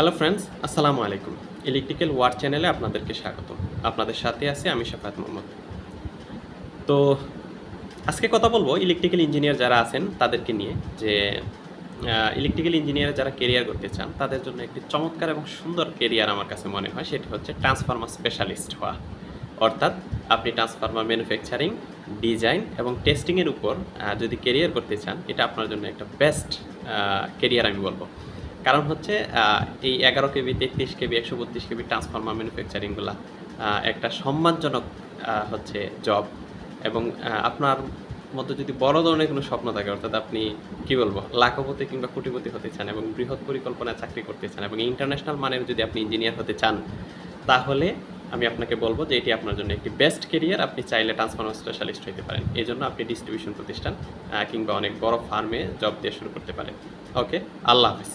Hello friends আসসালামু আলাইকুম। Electrical war চ্যানেলে আপনাদেরকে স্বাগত আপনাদের সাথে আছি আমি শাফাত মোহাম্মদ। তো আজকে কথা বলব ইলেকট্রিক্যাল ইঞ্জিনিয়ার যারা আছেন তাদেরকে নিয়ে যে ইলেকট্রিক্যাল ইঞ্জিনিয়ার যারা কেরিয়ার করতে চান, তাদের জন্য একটি চমৎকার এবং সুন্দর কেরিয়ার আমার কাছে মনে হয়। সেটি হচ্ছে ট্রান্সফার্মার স্পেশালিস্ট হওয়া। অর্থাৎ আপনি ট্রান্সফার্মার ম্যানুফ্যাকচারিং ডিজাইন এবং টেস্টিংয়ের উপর যদি কেরিয়ার করতে চান, এটা আপনার জন্য একটা বেস্ট কেরিয়ার আমি বলব। কারণ হচ্ছে এই এগারো কেবি, তেত্রিশ কেবি, একশো বত্রিশ কেবি ট্রান্সফার্মার ম্যানুফ্যাকচারিংগুলো একটা সম্মানজনক হচ্ছে জব এবং আপনার মধ্যে যদি বড় ধরনের কোনো স্বপ্ন থাকে, অর্থাৎ আপনি কি বলব, লাখপতি কিংবা কোটিপতি হতে চান এবং বৃহৎ পরিকল্পনায় চাকরি করতে চান এবং ইন্টারন্যাশনাল মানের যদি আপনি ইঞ্জিনিয়ার হতে চান, তাহলে আমি আপনাকে বলব যে এটি আপনার জন্য একটি বেস্ট কেরিয়ার আপনি চাইলে ট্রান্সফার্মার স্পেশালিস্ট হতে পারেন। এই জন্য আপনি ডিস্ট্রিবিউশন প্রতিষ্ঠান কিংবা অনেক বড় ফার্মে জব দিয়ে শুরু করতে পারেন। ওকে আল্লাহ হাফিজ।